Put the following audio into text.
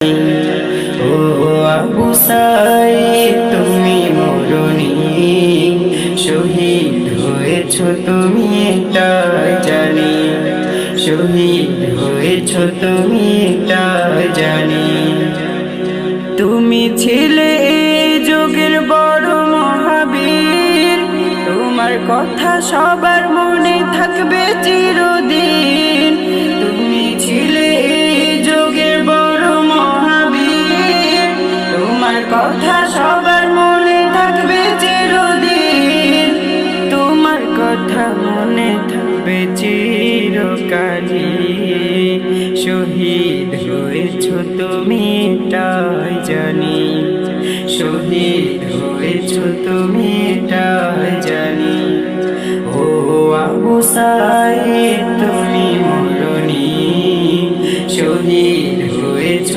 ও আবু সাইদ, তুমি মরণি। শহীদ হয়েছ তুমি এটাই জানি। শহীদ হয়েছ তুমি এটাই জানি। তুমি ছিলে যুগের বড় মহাবীর। তোমার কথা সবার মনে থাকবে চিরদিন কথা সবার মনে থাকবে চিরদিন। তোমার কথা মনে থাকবে চিরকালী শহীদ হয়েছ তুমি এটাই জানি। শহীদ হয়েছ তুমি এটাই জানি। ও আবু তুমি মরণি। শহীদ হয়েছ